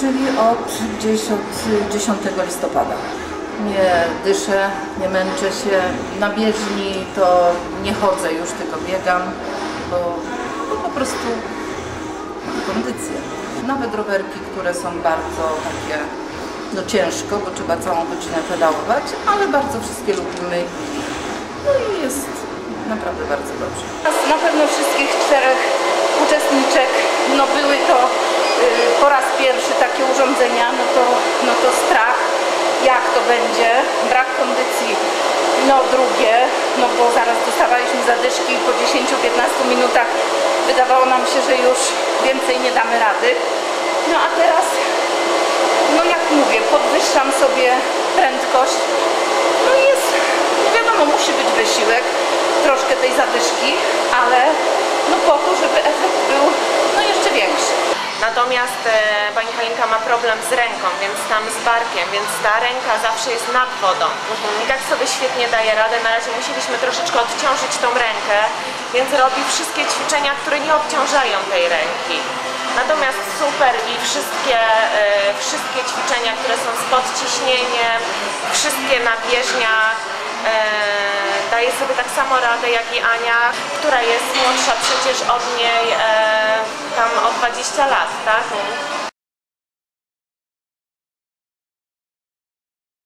czyli od gdzieś od 10 listopada. Nie dyszę, nie męczę się. Na bieżni to nie chodzę już, tylko biegam, bo, bo po prostu kondycję. Nawet rowerki, które są bardzo takie no ciężko, bo trzeba całą godzinę pedałować, ale bardzo wszystkie lubimy no i jest naprawdę bardzo dobrze. Na pewno wszystkich czterech uczestniczek no były to y, po raz pierwszy takie urządzenia, no to, no to strach, jak to będzie, brak kondycji, no drugie, no bo zaraz dostawaliśmy zadyszki i po 10-15 minutach. Wydawało nam się, że już więcej nie damy rady. No a teraz, no jak mówię, podwyższam sobie prędkość, no jest, wiadomo, musi być wysiłek, troszkę tej zadyszki, ale no po to, żeby efekt był no jeszcze większy. Natomiast e, pani Halinka ma problem z ręką, więc tam z barkiem, więc ta ręka zawsze jest nad wodą. I tak sobie świetnie daje radę. Na razie musieliśmy troszeczkę odciążyć tą rękę, więc robi wszystkie ćwiczenia, które nie obciążają tej ręki. Natomiast super i wszystkie, e, wszystkie ćwiczenia, które są z podciśnieniem, wszystkie na bieżniach, e, daje sobie tak samo radę jak i Ania, która jest młodsza przecież od niej tam jeszcze tá tak?